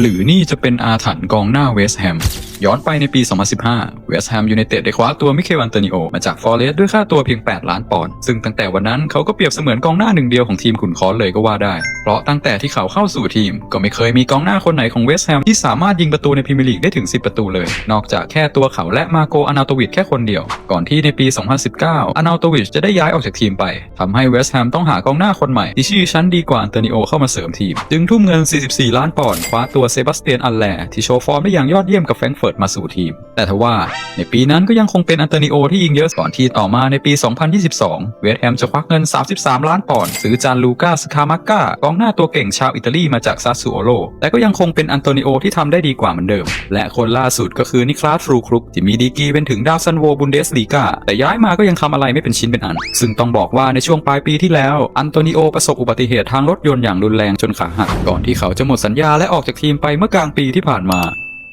หรือนี่จะเป็นอาถรรพ์กองหน้าเวสต์แฮม ย้อนไปในปี 2015 เวสต์แฮมยูไนเต็ดได้คว้าตัวมิเคลอันโตนิโอ มาจากฟอร์เรสต์ด้วยค่าตัวเพียง 8 ล้านปอนด์ซึ่งตั้งแต่วันนั้นเขาก็เปรียบเสมือนกองหน้าหนึ่งเดียวของทีมขุนค้อนเลยก็ว่าได้เพราะตั้งแต่ที่เขาเข้าสู่ทีม ก็ไม่เคยมีกองหน้าคนไหนของเวสต์แฮมที่สามารถยิงประตูในพรีเมียร์ลีกได้ถึง 10 ประตูเลย นอกจากแค่ตัวเขาและมาโกอานาโตวิชแค่คนเดียว ก่อนที่ในปี 2019 อานาโตวิชจะได้ย้ายออกจากทีมไปทำให้เวสต์แฮมต้องหากองหน้าคนใหม่ที่ชื่อชั้นดีกว่าอันโตนิโอเข้ามาเสริมทีม จึงทุ่มเงิน 44 ล้านปอนด์คว้าตัวเซบาสเตียนอัลแลที่โชว์ฟอร์มได้อย่างยอดเยี่ยมกับแฟรงก์เฟิร์ตมาสู่ทีม แต่ทว่าในปีนั้นก็ยังคงเป็นอันโตนิโอที่ยิงเยอะก่อนที่ต่อมาในปี 2022 เวสต์แฮมจะควักเงิน 33 ล้านปอนด์ซื้อจานลูกาสคามาก้ากองหน้าตัวเก่งชาวอิตาลีมาจากซาซูโอโลแต่ก็ยังคงเป็นอันโตนิโอที่ทำได้ดีกว่าเหมือนเดิม และคนล่าสุดก็คือนิคลาสฟรูครุกที่มีดีกีเป็นถึงดาวซันโวบุนเดสลีกาแต่ย้ายมาก็ยังทำอะไรไม่เป็นชิ้นเป็นอัน ซึ่งต้องบอกว่าในช่วงปลายปีที่แล้วอันโตนิโอประสบอุบัติเหตุทางรถยนต์อย่างรุนแรงจนขาหักก่อนที่เขาจะหมดสัญญาและออกจากทีมไปเมื่อกลางปีที่ผ่านมา